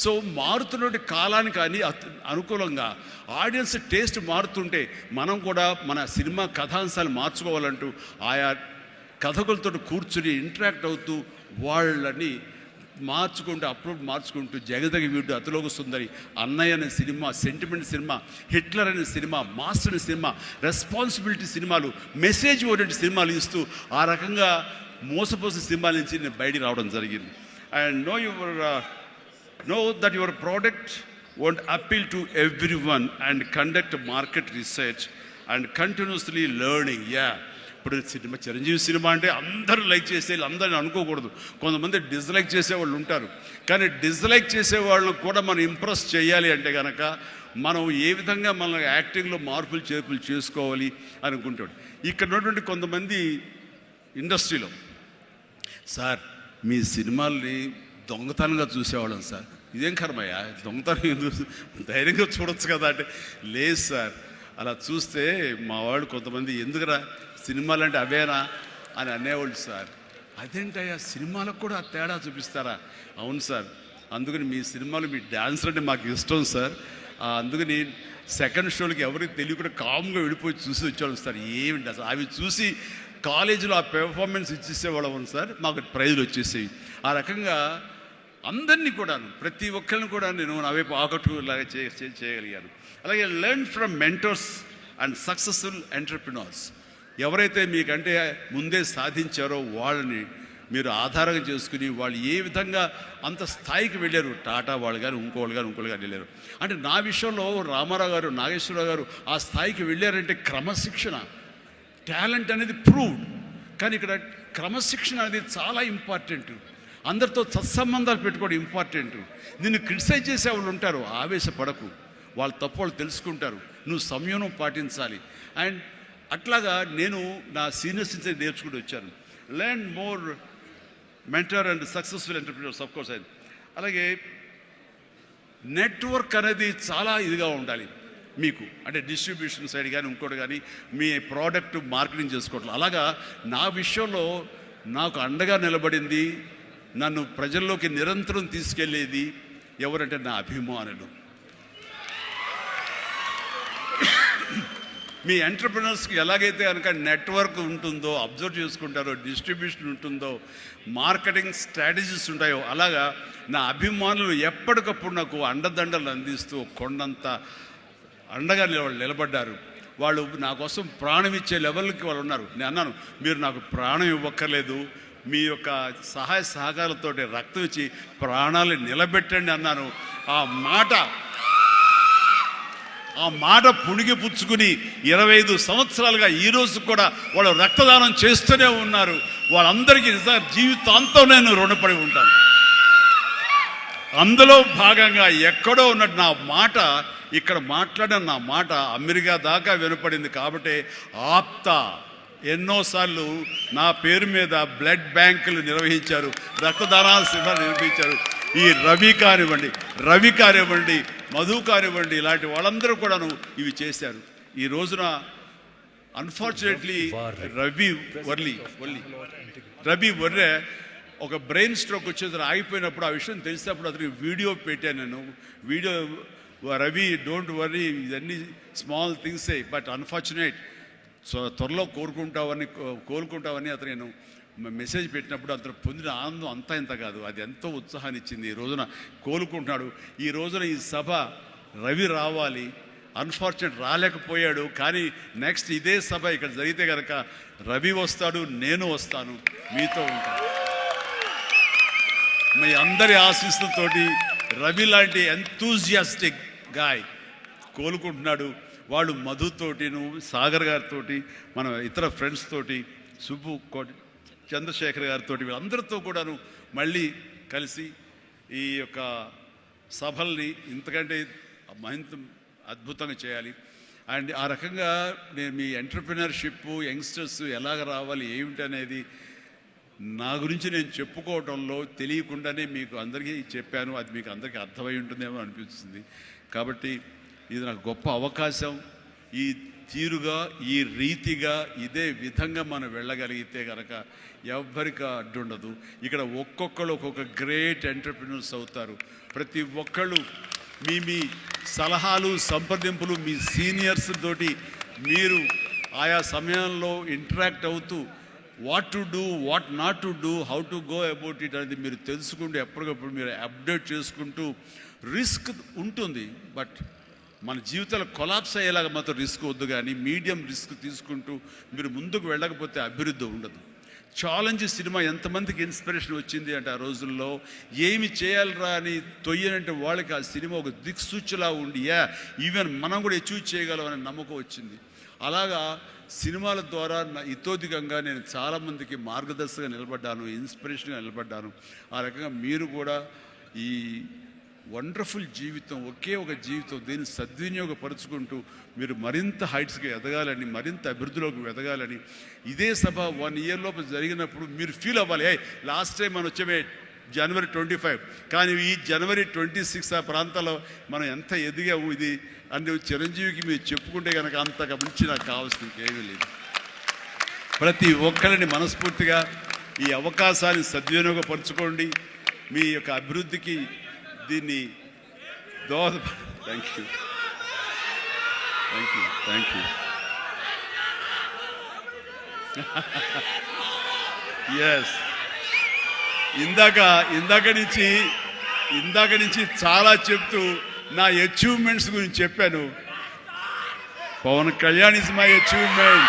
So మారుతున్నటువంటి కాలానికి అని అనుకూలంగా ఆడియన్స్ టేస్ట్ మారుతుంటే మనం కూడా మన సినిమా కథాంశాలు మార్చుకోవాలంటూ ఆయా కథకులతో కూర్చుని ఇంటరాక్ట్ అవుతూ వాళ్ళని మార్చుకుంటూ అప్లోడ్ మార్చుకుంటూ జగదగ వీడు అతిలోక సుందరి అన్నయ్య అనే సినిమా సెంటిమెంట్ సినిమా హిట్లర్ అనే సినిమా మాస్టర్ అనే సినిమా రెస్పాన్సిబిలిటీ సినిమాలు మెసేజ్ ఓరియంటెడ్ సినిమాలు ఇస్తూ ఆ రకంగా మోసపోసిన సినిమాల నుంచి నేను బయటికి రావడం జరిగింది. And know your know that your product won't appeal to everyone and conduct market research and continuously learning. Yeah. ఇప్పుడు సినిమా చిరంజీవి సినిమా అంటే అందరూ లైక్ చేసే అందరిని అనుకోకూడదు. కొంతమంది డిస్లైక్ చేసేవాళ్ళు ఉంటారు. కానీ డిస్లైక్ చేసే వాళ్ళని కూడా మనం ఇంప్రెస్ చేయాలి అంటే కనుక మనం ఏ విధంగా మన యాక్టింగ్లో మార్పులు చేర్పులు చేసుకోవాలి అనుకుంటాడు. ఇక్కడ ఉన్నటువంటి కొంతమంది ఇండస్ట్రీలో సార్ మీ సినిమాల్ని దొంగతనంగా చూసేవాళ్ళం సార్. ఇదేం కర్మయ్య? దొంగతనం ఎందుకు ధైర్యంగా చూడొచ్చు కదా అంటే లేదు సార్. అలా చూస్తే మా వాళ్ళు కొంతమంది ఎందుకురా? సినిమాలు అంటే అవేనా? అని అనేవాళ్ళు సార్. అదేంటయ్యా? సినిమాలకు కూడా తేడా చూపిస్తారా? అవును సార్. అందుకని మీ సినిమాలు మీ డ్యాన్స్ అంటే మాకు ఇష్టం సార్. అందుకని సెకండ్ షోలకి ఎవరికి తెలియకుండా కామ్గా వెళ్ళిపోయి చూసి వచ్చేవాళ్ళం సార్. ఏమిటి అసలు? అవి చూసి కాలేజీలో ఆ పెర్ఫార్మెన్స్ ఇచ్చేసేవాళ్ళం సార్. మాకు ప్రైజులు వచ్చేసేవి. ఆ రకంగా అందరినీ కూడాను ప్రతి ఒక్కరిని కూడా నేను నా వైపు ఆకట్టులాగా చే- చేయగలిగాను. అలాగే learn from mentors and successful entrepreneurs ఎవరైతే మీకంటే ముందే సాధించారో వాళ్ళని మీరు ఆధారంగా చేసుకుని వాళ్ళు ఏ విధంగా అంత స్థాయికి వెళ్ళారు టాటా వాళ్ళు కానీ ఇంకోళ్ళు కానీ ఇంకోళ్ళు కానీ వెళ్ళారు. అంటే నా విషయంలో రామారావు గారు నాగేశ్వరరావు గారు ఆ స్థాయికి వెళ్ళారంటే క్రమశిక్షణ టాలెంట్ అనేది ప్రూవ్డ్ కానీ ఇక్కడ క్రమశిక్షణ అనేది చాలా ఇంపార్టెంట్ అందరితో సత్సంబంధాలు పెట్టుకోవడం ఇంపార్టెంట్. నిన్ను క్రిటిసైజ్ చేసే వాళ్ళు ఉంటారు ఆవేశపడకు. వాళ్ళ తప్పు వాళ్ళు తెలుసుకుంటారు. నువ్వు సంయమనం పాటించాలి. అండ్ అట్లాగా నేను నా సీనియర్స్ నుంచి నేర్చుకుంటూ వచ్చాను. Learn more mentor and successful entrepreneurs of course అలాగే నెట్వర్క్ అనేది చాలా ఇదిగా ఉండాలి మీకు. అంటే డిస్ట్రిబ్యూషన్ సైడ్ కానీ ఇంకోటి కానీ మీ ప్రోడక్ట్ మార్కెటింగ్ చేసుకోవట్లేదు అలాగా నా విషయంలో నాకు అండగా నిలబడింది నన్ను ప్రజల్లోకి నిరంతరం తీసుకెళ్ళేది ఎవరంటే నా అభిమానులు. మీ ఎంటర్ప్రినర్స్కి ఎలాగైతే కనుక నెట్వర్క్ ఉంటుందో అబ్జర్వ్ చేసుకుంటారో డిస్ట్రిబ్యూషన్ ఉంటుందో మార్కెటింగ్ స్ట్రాటజీస్ ఉంటాయో అలాగా నా అభిమానులు ఎప్పటికప్పుడు నాకు అండదండలు అందిస్తూ కొండంత అండగా నిలబడ్డారు. వాళ్ళు నా కోసం ప్రాణం ఇచ్చే లెవెల్కి వాళ్ళు ఉన్నారు. నేను అన్నాను మీరు నాకు ప్రాణం ఇవ్వక్కర్లేదు. మీ యొక్క సహాయ సహకారాలతో రక్తం ఇచ్చి ప్రాణాలు నిలబెట్టండి అన్నాను ఆ మాట ఆ మాట పుణిగి పుచ్చుకుని ఇరవై ఐదు సంవత్సరాలుగా ఈ రోజు కూడా వాళ్ళు రక్తదానం చేస్తూనే ఉన్నారు. వాళ్ళందరికీ నిజంగా జీవితాంతం నేను రుణపడి ఉంటాను. అందులో భాగంగా ఎక్కడో ఉన్నట్టు నా మాట ఇక్కడ మాట్లాడిన నా మాట అమెరికా దాకా వినపడింది కాబట్టి ఆప్త ఎన్నోసార్లు నా పేరు మీద బ్లడ్ బ్యాంకులు నిర్వహించారు రక్తదానాల శిబిరాలు నిర్వహించారు. ఈ రవి కానివ్వండి రవి కానివ్వండి మధు కానివ్వండి ఇలాంటి వాళ్ళందరూ కూడాను ఇవి చేశారు. ఈ రోజున అన్ఫార్చునేట్లీ రవి వర్లి వర్లి రవి వర్రే ఒక బ్రెయిన్ స్ట్రోక్ వచ్చేది ఆగిపోయినప్పుడు ఆ విషయం తెలిసినప్పుడు అతనికి వీడియో పెట్టాను నేను. వీడియో రవి డోంట్ వర్రీ ఇవన్నీ స్మాల్ థింగ్సే బట్ అన్ఫార్చునేట్ త్వరలో కోరుకుంటావని కో- కోలుకుంటావని అతను నేను మెసేజ్ పెట్టినప్పుడు అతను పొందిన ఆనందం అంతా ఇంత కాదు. అది ఎంతో ఉత్సాహాన్ని ఇచ్చింది. ఈ రోజున కోలుకుంటున్నాడు. ఈ రోజున ఈ సభ రవి రావాలి. అన్ఫార్చునేట్ రాలేకపోయాడు. కానీ నెక్స్ట్ ఇదే సభ ఇక్కడ జరిగితే కనుక రవి వస్తాడు నేను వస్తాను. మీతో ఉంటాను మీ అందరి ఆశీస్సులతోటి రవి లాంటి ఎంతూజియాస్టిక్ గాయ్ కోలుకుంటున్నాడు. వాళ్ళు మధుతోటిను సాగర్ గారితోటి మన ఇతర ఫ్రెండ్స్ తోటి సుబ్బు కోటి చంద్రశేఖర్ గారితో వీళ్ళందరితో కూడాను మళ్ళీ కలిసి ఈ యొక్క సభల్ని ఇంతకంటే మరింత అద్భుతంగా చేయాలి. అండ్ ఆ రకంగా నేను మీ ఎంటర్ప్రినర్షిప్ యంగ్స్టర్స్ ఎలాగ రావాలి ఏమిటి అనేది నా గురించి నేను చెప్పుకోవడంలో తెలియకుండానే మీకు అందరికీ చెప్పాను. అది మీకు అందరికీ అర్థమై ఉంటుందేమో అనిపిస్తుంది. కాబట్టి ఇది నాకు గొప్ప అవకాశం. ఈ తీరుగా ఈ రీతిగా ఇదే విధంగా మనం వెళ్ళగలిగితే కనుక ఎవ్వరికి అడ్డుండదు. ఇక్కడ ఒక్కొక్కరు ఒక్కొక్క గ్రేట్ ఎంటర్ప్రినర్స్ అవుతారు. ప్రతి ఒక్కళ్ళు మీ మీ సలహాలు సంప్రదింపులు మీ సీనియర్స్ తోటి మీరు ఆయా సమయంలో ఇంటరాక్ట్ అవుతూ what to do what not to do how to go about it అనేది మీరు తెలుసుకుంటూ ఎప్పటికప్పుడు మీరు అప్డేట్ చేసుకుంటూ రిస్క్ ఉంటుంది. బట్ మన జీవితాలు కొలాప్స్ అయ్యేలాగా మాత్రం రిస్క్ వద్దు కానీ మీడియం రిస్క్ తీసుకుంటూ మీరు ముందుకు వెళ్ళకపోతే అభివృద్ధి ఉండదు. ఛాలెంజ్ సినిమా ఎంతమందికి ఇన్స్పిరేషన్ వచ్చింది అంటే ఆ రోజుల్లో ఏమి చేయాలరా అని తొయ్యనంటే వాళ్ళకి ఆ సినిమా ఒక దిక్సూచిలా ఉండి యా ఈవెన్ మనం కూడా అచీవ్ అనే నమ్మకం వచ్చింది. అలాగా సినిమాల ద్వారా నా ఇతోధికంగా నేను చాలామందికి మార్గదర్శకంగా నిలబడ్డాను ఇన్స్పిరేషన్గా నిలబడ్డాను. ఆ రకంగా మీరు కూడా ఈ వండర్ఫుల్ జీవితం ఒకే ఒక జీవితం దీన్ని సద్వినియోగపరుచుకుంటూ మీరు మరింత హైట్స్కి ఎదగాలని మరింత అభివృద్ధిలోకి ఎదగాలని ఇదే సభ వన్ ఇయర్ లోపు జరిగినప్పుడు మీరు ఫీల్ అవ్వాలి. ఏ లాస్ట్ టైం మనం వచ్చే జనవరి ట్వంటీ ఫైవ్. కానీ ఈ జనవరి ట్వంటీ సిక్స్ ఆ ప్రాంతాల్లో మనం ఎంత ఎదిగాము ఇది అని చిరంజీవికి మీరు చెప్పుకుంటే కనుక అంతగా మించి నాకు కావాల్సిన ఇంకేమీ లేదు. ప్రతి ఒక్కరిని మనస్ఫూర్తిగా ఈ అవకాశాన్ని సద్వినియోగపరచుకోండి. మీ యొక్క అభివృద్ధికి దీన్ని దోహద thank you thank you thank you yes ఇందాక ఇందాక నుంచి ఇందాక నుంచి చాలా చెప్తూ నా అచీవ్మెంట్స్ గురించి చెప్పాను. Pawan Kalyan is my achievement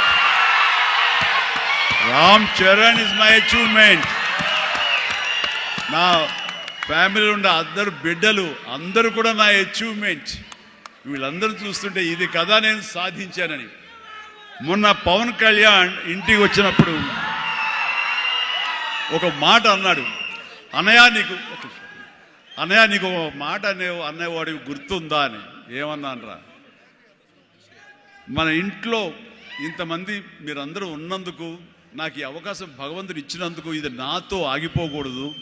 Ram Charan is my achievement నా ఫ్యామిలీలో ఉండే అందరు బిడ్డలు అందరూ కూడా నా అచీవ్మెంట్ వీళ్ళందరూ చూస్తుంటే ఇది కదా నేను సాధించానని. మొన్న పవన్ కళ్యాణ్ ఇంటికి వచ్చినప్పుడు ఒక మాట అన్నాడు. అన్నయ్య నీకు అన్నయ్య నీకు ఒక మాట అనే అన్నవాడికి గుర్తుందా అని. ఏమన్నానరా? మన ఇంట్లో ఇంతమంది మీరందరూ ఉన్నందుకు నాకు ఈ అవకాశం భగవంతుడు ఇచ్చినందుకు ఇది నాతో ఆగిపోకూడదు.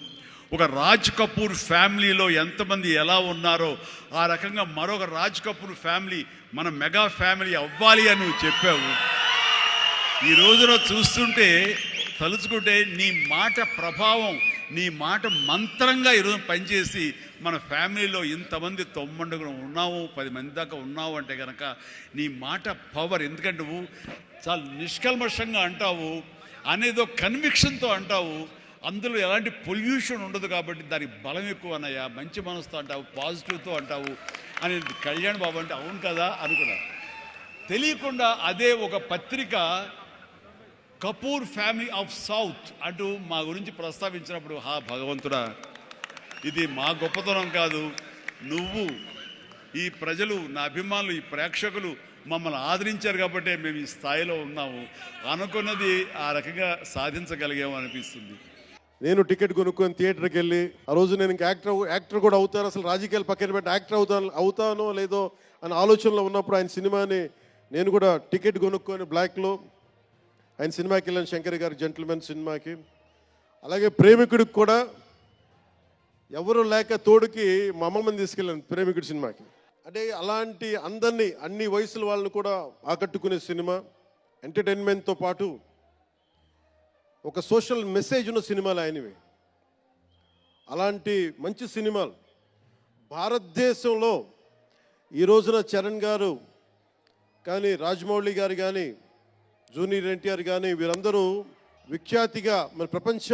ఒక రాజ్ కపూర్ ఫ్యామిలీలో ఎంతమంది ఎలా ఉన్నారో ఆ రకంగా మరొక రాజ్ కపూర్ ఫ్యామిలీ మన మెగా ఫ్యామిలీ అవ్వాలి అని నువ్వు చెప్పావు. ఈ రోజున చూస్తుంటే తలుచుకుంటే నీ మాట ప్రభావం నీ మాట మంత్రంగా ఈరోజు పనిచేసి మన ఫ్యామిలీలో ఇంతమంది తొమ్మండుగులు ఉన్నావు పది మంది దాకా ఉన్నావు అంటే కనుక నీ మాట పవర్. ఎందుకంటే నువ్వు చాలా నిష్కల్మషంగా అంటావు అనేదో కన్విక్షన్తో అంటావు అందులో ఎలాంటి పొల్యూషన్ ఉండదు కాబట్టి దానికి బలం ఎక్కువ అన్నయ్య మంచి మనసుతో అంటావు పాజిటివ్తో అంటావు అని కళ్యాణ్ బాబు అంటే అవును కదా అనుకున్నా తెలియకుండా అదే ఒక పత్రిక కపూర్ ఫ్యామిలీ ఆఫ్ సౌత్ అంటూ మా గురించి ప్రస్తావించినప్పుడు హా భగవంతుడా ఇది మా గొప్పతనం కాదు. నువ్వు ఈ ప్రజలు నా అభిమానులు ఈ ప్రేక్షకులు మమ్మల్ని ఆదరించారు కాబట్టి మేము ఈ స్థాయిలో ఉన్నాము. అనుకున్నది ఆ రకంగా సాధించగలిగాము అనిపిస్తుంది. నేను టికెట్ కొనుక్కొని థియేటర్కి వెళ్ళి ఆ రోజు నేను ఇంకా యాక్టర్ యాక్టర్ కూడా అవుతాను అసలు రాజకీయాలు పక్కన పెట్టి యాక్టర్ అవుతాను అవుతానో లేదో అనే ఆలోచనలో ఉన్నప్పుడు ఆయన సినిమాని నేను కూడా టికెట్ కొనుక్కొని బ్లాక్లో ఆయన సినిమాకి వెళ్ళాను శంకర్ గారి జెంటిల్మెన్ సినిమాకి. అలాగే ప్రేమికుడికి కూడా ఎవరు లేక తోడుకి మా అమ్మమ్మని తీసుకెళ్ళాను ప్రేమికుడి సినిమాకి. అంటే అలాంటి అందరినీ అన్ని వయసుల వాళ్ళని కూడా ఆకట్టుకునే సినిమా ఎంటర్టైన్మెంట్తో పాటు ఒక సోషల్ మెసేజ్ ఉన్న సినిమాలు ఆయనవి. అలాంటి మంచి సినిమాలు. భారతదేశంలో ఈ రోజున చరణ్ గారు కానీ రాజమౌళి గారు కానీ జూనియర్ ఎన్టీఆర్ కానీ వీరందరూ విఖ్యాతిగా మన ప్రపంచ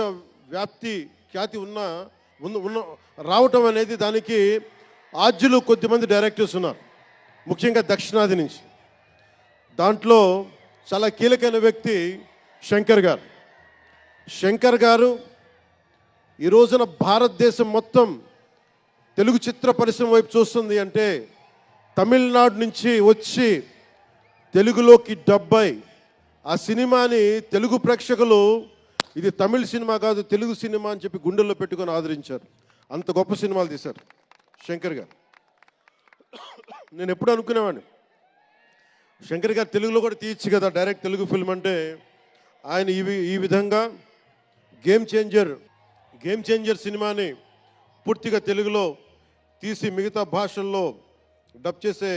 వ్యాప్తి ఖ్యాతి ఉన్న ఉన్న ఉన్న రావటం అనేది దానికి ఆద్యులు కొద్దిమంది డైరెక్టర్స్ ఉన్నారు. ముఖ్యంగా దక్షిణాది నుంచి. దాంట్లో చాలా కీలకమైన వ్యక్తి శంకర్ గారు. శంకర్ గారు ఈ రోజున భారతదేశం మొత్తం తెలుగు చిత్ర పరిశ్రమ వైపు చూస్తుంది అంటే తమిళనాడు నుంచి వచ్చి తెలుగులోకి డబ్బై. ఆ సినిమాని తెలుగు ప్రేక్షకులు ఇది తమిళ సినిమా కాదు తెలుగు సినిమా అని చెప్పి గుండెల్లో పెట్టుకొని ఆదరించారు. అంత గొప్ప సినిమాలు తీశారు శంకర్ గారు. నేను ఎప్పుడు అనుకునేవాడిని? శంకర్ గారు తెలుగులో కూడా తీయచ్చు కదా డైరెక్ట్ తెలుగు ఫిల్మ్ అంటే ఆయన ఈ వి- ఈ విధంగా గేమ్ చేంజర్ గేమ్ చేంజర్ సినిమాని పూర్తిగా తెలుగులో తీసి మిగతా భాషల్లో డబ్ చేసే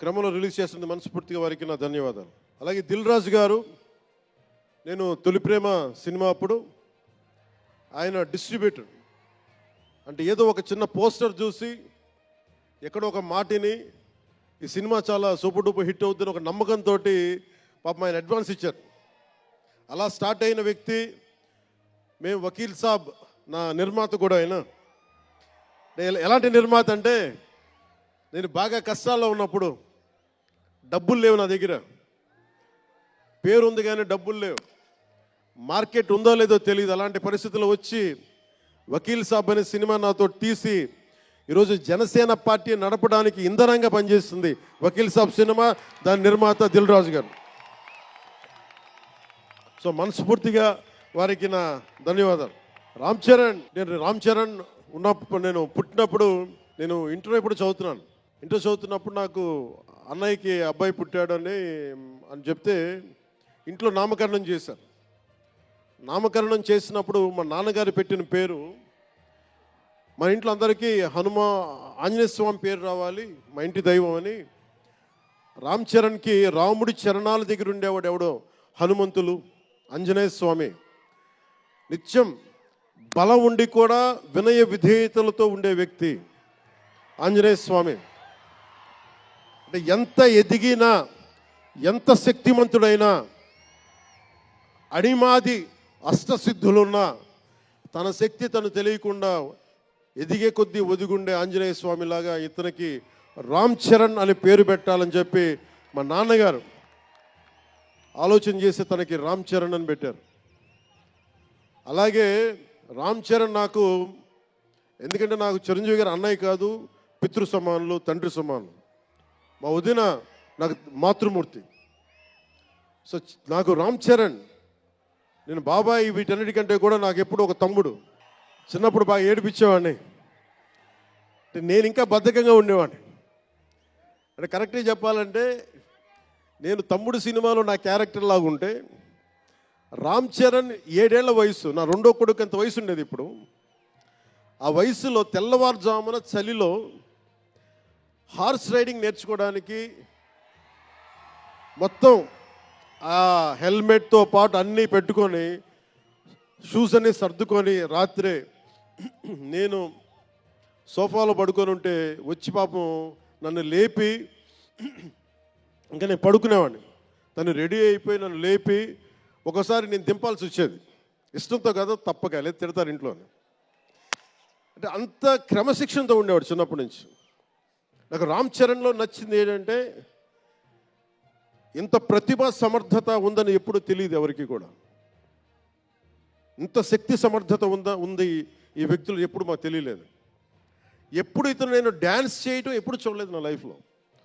క్రమంలో రిలీజ్ చేస్తుంది మనస్ఫూర్తిగా వారికి నా ధన్యవాదాలు. అలాగే దిల్ రాజు గారు నేను తొలి ప్రేమ సినిమా అప్పుడు ఆయన డిస్ట్రిబ్యూటర్. అంటే ఏదో ఒక చిన్న పోస్టర్ చూసి ఎక్కడో ఒక మాటిని ఈ సినిమా చాలా సూపర్ డూపర్ హిట్ అవుతుందని ఒక నమ్మకంతో పాపం ఆయన అడ్వాన్స్ ఇచ్చారు. అలా స్టార్ట్ అయిన వ్యక్తి మేము వకీల్ సాబ్ నా నిర్మాత కూడా ఆయన. ఎలాంటి నిర్మాత అంటే నేను బాగా కష్టాల్లో ఉన్నప్పుడు డబ్బులు లేవు నా దగ్గర. పేరు ఉంది కానీ డబ్బులు లేవు. మార్కెట్ ఉందో లేదో తెలియదు అలాంటి పరిస్థితులు వచ్చి వకీల్ సాబ్ అనే సినిమా నాతో తీసి ఈరోజు జనసేన పార్టీ నడపడానికి ఇంధనంగా పనిచేస్తుంది వకీల్ సాబ్ సినిమా దాని నిర్మాత దిల్ రాజు గారు. సో మనస్ఫూర్తిగా వారికి నా ధన్యవాదాలు. రామ్ చరణ్ నేను రామ్ చరణ్ ఉన్నప్పుడు నేను పుట్టినప్పుడు నేను ఇంటర్ ఇప్పుడు చదువుతున్నాను. ఇంటర్ చదువుతున్నప్పుడు నాకు అన్నయ్యకి అబ్బాయి పుట్టాడని అని చెప్తే ఇంట్లో నామకరణం చేశారు. నామకరణం చేసినప్పుడు మా నాన్నగారు పెట్టిన పేరు మా ఇంట్లో అందరికీ హనుమ ఆంజనేయ స్వామి పేరు రావాలి మా ఇంటి దైవం అని. రామ్ చరణ్కి రాముడి చరణాల దగ్గర ఉండేవాడు ఎవడో? హనుమంతులు ఆంజనేయ స్వామి. నిత్యం బలం ఉండి కూడా వినయ విధేయతలతో ఉండే వ్యక్తి ఆంజనేయ స్వామి. అంటే ఎంత ఎదిగినా ఎంత శక్తిమంతుడైనా అడిమాది అష్టసిద్ధులున్నా తన శక్తి తను తెలియకుండా ఎదిగే కొద్దీ ఒదిగుండే ఆంజనేయ స్వామిలాగా ఇతనికి రామ్ చరణ్ అని పేరు పెట్టాలని చెప్పి మా నాన్నగారు ఆలోచన చేసి తనకి రామ్ చరణ్ అని పెట్టారు. అలాగే రామ్ చరణ్ నాకు ఎందుకంటే నాకు చిరంజీవి గారు అన్నయ్య కాదు పితృ సమానులు తండ్రి సమానులు. మా వదిన నాకు మాతృమూర్తి. సో నాకు రామ్ చరణ్ నేను బాబాయ్ వీటన్నిటికంటే కూడా నాకు ఎప్పుడు ఒక తమ్ముడు. చిన్నప్పుడు బాగా ఏడిపించేవాడిని. నేను ఇంకా బద్ధకంగా ఉండేవాడిని. అంటే కరెక్ట్గా చెప్పాలంటే నేను తమ్ముడు సినిమాలో నా క్యారెక్టర్ లాగా ఉంటే రామ్ చరణ్ ఏడేళ్ళ వయసు నా రెండో కొడుకు అంత వయసు ఉండేది ఇప్పుడు? ఆ వయసులో తెల్లవారుజామున చలిలో హార్స్ రైడింగ్ నేర్చుకోవడానికి మొత్తం ఆ హెల్మెట్తో పాటు అన్నీ పెట్టుకొని షూస్ అన్ని సర్దుకొని రాత్రే నేను సోఫాలో పడుకొని ఉంటే వచ్చి పాపం నన్ను లేపి ఇంకా నేను పడుకునేవాడిని. తను రెడీ అయిపోయి నన్ను లేపి ఒకసారి నేను దింపాల్సి వచ్చేది. ఇష్టంతో కదా తప్పక లేదు తిడతారు ఇంట్లో అంటే అంత క్రమశిక్షణతో ఉండేవాడు చిన్నప్పటి నుంచి. నాకు రామ్ చరణ్లో నచ్చింది ఏంటంటే ఇంత ప్రతిభ సమర్థత ఉందని ఎప్పుడు తెలియదు ఎవరికి కూడా. ఇంత శక్తి సమర్థత ఉందా ఉంది ఈ వ్యక్తులు ఎప్పుడు మాకు తెలియలేదు. ఎప్పుడు ఇతను నేను డ్యాన్స్ చేయటం ఎప్పుడు చూడలేదు నా లైఫ్లో.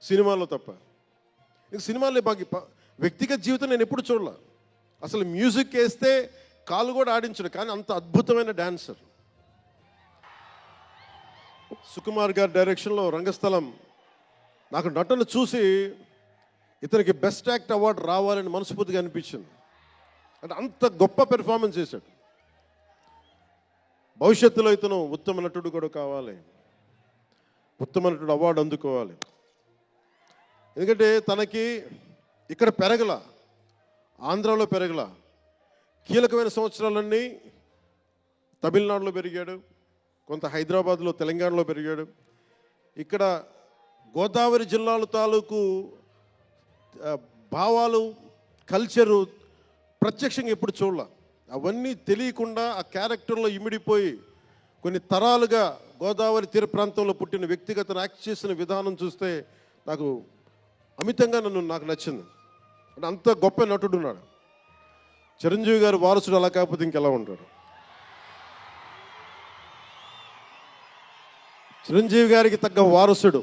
సినిమాలో తప్ప. ఇంక సినిమాలో బాగా వ్యక్తిగత జీవితం నేను ఎప్పుడు చూడలే? అసలు మ్యూజిక్ వేస్తే కాలు కూడా ఆడించడు కానీ అంత అద్భుతమైన డాన్సర్ సుకుమార్ గారి డైరెక్షన్లో రంగస్థలం. నాకు నటన చూసి ఇతనికి బెస్ట్ యాక్ట్ అవార్డు రావాలని మనస్ఫూర్తిగా అనిపించింది. అంటే అంత గొప్ప పెర్ఫార్మెన్స్ చేశాడు. భవిష్యత్తులో ఇతను ఉత్తమ నటుడు కూడా కావాలి. ఉత్తమ నటుడు అవార్డు అందుకోవాలి. ఎందుకంటే తనకి ఇక్కడ పెరగల ఆంధ్రాలో పెరగల కీలకమైన సంవత్సరాలన్నీ తమిళనాడులో పెరిగాడు కొంత హైదరాబాద్లో తెలంగాణలో పెరిగాడు. ఇక్కడ గోదావరి జిల్లాల తాలూకు భావాలు కల్చరు ప్రత్యక్షంగా ఎప్పుడు చూడాల. అవన్నీ తెలియకుండా ఆ క్యారెక్టర్లో ఇమిడిపోయి కొన్ని తరాలుగా గోదావరి తీర ప్రాంతంలో పుట్టిన వ్యక్తిగత యాక్ట్ చేసిన విధానం చూస్తే నాకు అమితంగా నన్ను నాకు నచ్చింది. అంత గొప్ప నటుడు ఉన్నాడు. చిరంజీవి గారు వారసుడు అలా కాకపోతే ఇంకెలా ఉంటాడు? చిరంజీవి గారికి తగ్గ వారసుడు.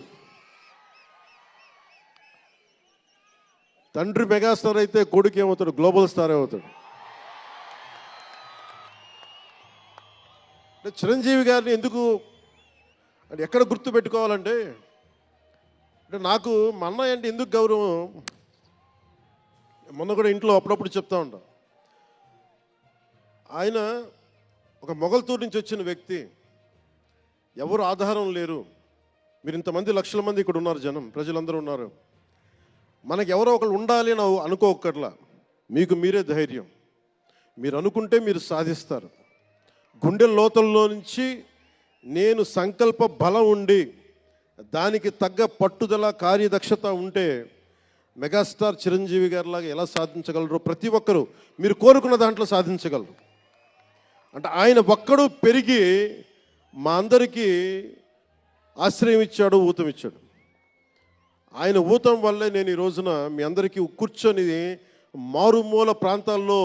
తండ్రి మెగాస్టార్ అయితే కొడుకు ఏమవుతాడు? గ్లోబల్ స్టార్ అవుతాడు. అంటే చిరంజీవి గారిని ఎందుకు ఎక్కడ గుర్తు పెట్టుకోవాలంటే అంటే నాకు మా అన్నయ్య అంటే ఎందుకు గౌరవం? మొన్న కూడా ఇంట్లో అప్పుడప్పుడు చెప్తా ఉంటా. ఆయన ఒక మొగల్తూరు నుంచి వచ్చిన వ్యక్తి ఎవరు ఆధారం లేరు. మీరు ఇంతమంది లక్షల మంది ఇక్కడ ఉన్నారు జనం ప్రజలందరూ ఉన్నారు. మనకు ఎవరో ఒకళ్ళు ఉండాలి అని అనుకోకర్లా మీకు మీరే ధైర్యం. మీరు అనుకుంటే మీరు సాధిస్తారు. గుండె లోతల్లో నుంచి నేను సంకల్ప బలం ఉండి దానికి తగ్గ పట్టుదల కార్యదక్షత ఉంటే మెగాస్టార్ చిరంజీవి గారిలాగా ఎలా సాధించగలరో ప్రతి ఒక్కరూ మీరు కోరుకున్న దాంట్లో సాధించగలరు. అంటే ఆయన ఒక్కడు పెరిగి మా అందరికీ ఆశ్రయం ఇచ్చాడు ఊతం ఇచ్చాడు. ఆయన ఊతం వల్లే నేను ఈ రోజున మీ అందరికీ కూర్చొని మారుమూల ప్రాంతాల్లో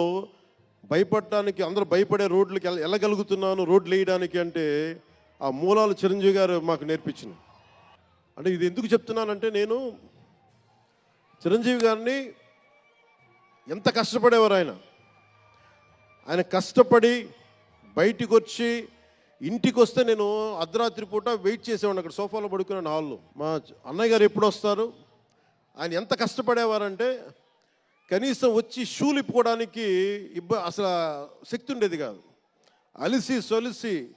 భయపడడానికి అందరూ భయపడే రోడ్లకి వెళ్ళగలుగుతున్నాను రోడ్లు వేయడానికి అంటే ఆ మూలాలు చిరంజీవి గారు మాకు నేర్పించింది అంటే ఇది ఎందుకు చెప్తున్నానంటే నేను చిరంజీవి గారిని ఎంత కష్టపడేవారు ఆయన? ఆయన కష్టపడి బయటికి వచ్చి ఇంటికి వస్తే నేను అర్ధరాత్రి పూట వెయిట్ చేసేవాడిని అక్కడ సోఫాలో పడుకునే హాల్లో. మా అన్నయ్య గారు ఎప్పుడు వస్తారు? ఆయన ఎంత కష్టపడేవారంటే కనీసం వచ్చి షూలు ఇప్పుకోవడానికి ఇబ్బ అసలు శక్తి ఉండేది కాదు. అలిసి సొలిసి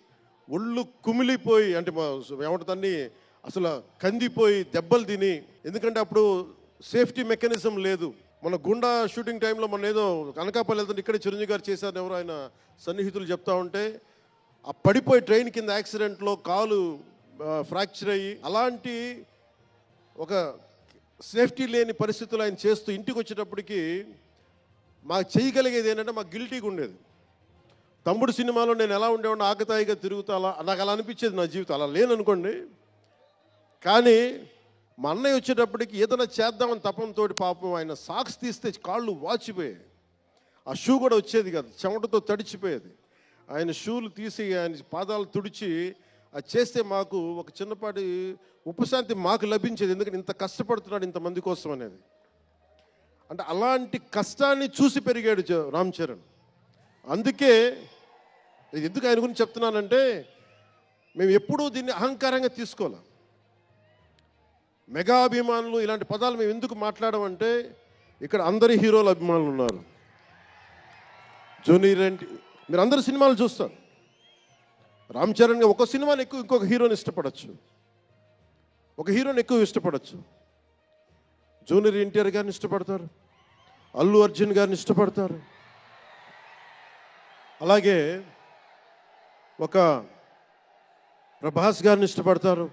ఒళ్ళు కుమిలిపోయి అంటే మా ఏమంటుందని అసలు కందిపోయి దెబ్బలు తిని ఎందుకంటే అప్పుడు సేఫ్టీ మెకానిజం లేదు. మన గుండా షూటింగ్ టైంలో మన ఏదో అనకాపల్లి వెళ్తుంటే ఇక్కడే చిరంజీవి గారు చేశారు ఎవరు ఆయన సన్నిహితులు చెప్తా ఉంటే ఆ పడిపోయి ట్రైన్ కింద యాక్సిడెంట్లో కాలు ఫ్రాక్చర్ అయ్యి అలాంటి ఒక సేఫ్టీ లేని పరిస్థితులు ఆయన చేస్తూ ఇంటికి వచ్చేటప్పటికి మాకు చేయగలిగేది ఏంటంటే మాకు గిల్టీగా ఉండేది. తమ్ముడు సినిమాలో నేను ఎలా ఉండేవాడిని ఆకతాయిగా తిరుగుతా అలా నాకు అలా అనిపించేది నా జీవితం. అలా లేననుకోండి. కానీ మా అన్నయ్య వచ్చేటప్పటికి ఏదైనా చేద్దామని తపంతో పాపం ఆయన సాక్స్ తీస్తే కాళ్ళు వాచిపోయాయి. ఆ షూ కూడా వచ్చేది కాదు చెమటతో తడిచిపోయేది. ఆయన షూలు తీసి ఆయన పాదాలు తుడిచి అది చేస్తే మాకు ఒక చిన్నపాటి ఉపశాంతి మాకు లభించేది ఎందుకంటే ఇంత కష్టపడుతున్నాడు ఇంతమంది కోసం అనేది. అంటే అలాంటి కష్టాన్ని చూసి పెరిగాడు రామ్ చరణ్. అందుకే ఇది ఎందుకు ఆయన గురించి చెప్తున్నానంటే మేము ఎప్పుడూ దీన్ని అహంకారంగా తీసుకోవాలి మెగా అభిమానులు ఇలాంటి పదాలు మేము ఎందుకు మాట్లాడమంటే ఇక్కడ అందరి హీరోల అభిమానులు ఉన్నారు. జూనియర్ ఏంటి మీరు అందరు సినిమాలు చూస్తారు. రామ్ చరణ్ ఒక సినిమాని ఎక్కువ ఇంకొక హీరోని ఇష్టపడచ్చు. ఒక హీరోని ఎక్కువ ఇష్టపడచ్చు. జూనియర్ ఎన్టీఆర్ గారిని ఇష్టపడతారు. అల్లు అర్జున్ గారిని ఇష్టపడతారు. అలాగే ఒక ప్రభాస్ గారిని ఇష్టపడతారు.